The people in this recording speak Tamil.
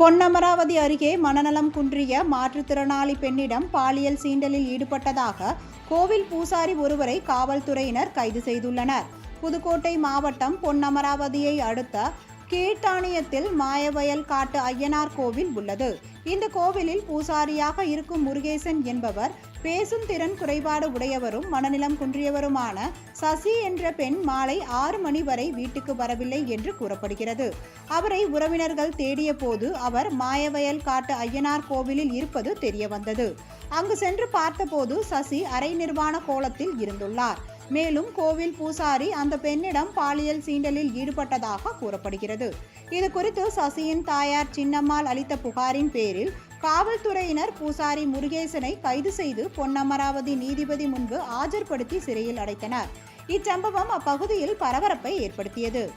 பொன்னமராவதி அருகே மனநலம் குன்றிய மாற்றுத்திறனாளி பெண்ணிடம் பாலியல் சீண்டலில் ஈடுபட்டதாக கோவில் பூசாரி ஒருவரை காவல்துறையினர் கைது செய்துள்ளனர். புதுக்கோட்டை மாவட்டம் பொன்னமராவதியை அடுத்த கீழ்த்தானியத்தில் மாயவயல் காட்டு ஐயனார் கோவில் உள்ளது. இந்த கோவிலில் பூசாரியாக இருக்கும் முருகேசன் என்பவர் பேசும் திறன் குறைபாடு உடையவரும் மனநிலம் குன்றியவருமான சசி என்ற பெண் மாலை ஆறு மணி வரை வீட்டுக்கு வரவில்லை என்று கூறப்படுகிறது. அவரை உறவினர்கள் தேடிய போது அவர் மாயவயல் காட்டு ஐயனார் கோவிலில் இருப்பது தெரிய வந்தது அங்கு சென்று பார்த்தபோது சசி அரை நிர்வாண கோலத்தில் இருந்துள்ளார். மேலும் கோவில் பூசாரி அந்த பெண்ணிடம் பாலியல் சீண்டலில் ஈடுபட்டதாக கூறப்படுகிறது. இது குறித்து சசியின் தாயார் சின்னம்மாள் அளித்த புகாரின் பேரில் காவல்துறையினர் பூசாரி முருகேசனை கைது செய்து பொன்னமராவதி நீதிபதி முன்பு ஆஜர்படுத்தி சிறையில் அடைத்தனர். இச்சம்பவம் அப்பகுதியில் பரபரப்பை ஏற்படுத்தியது.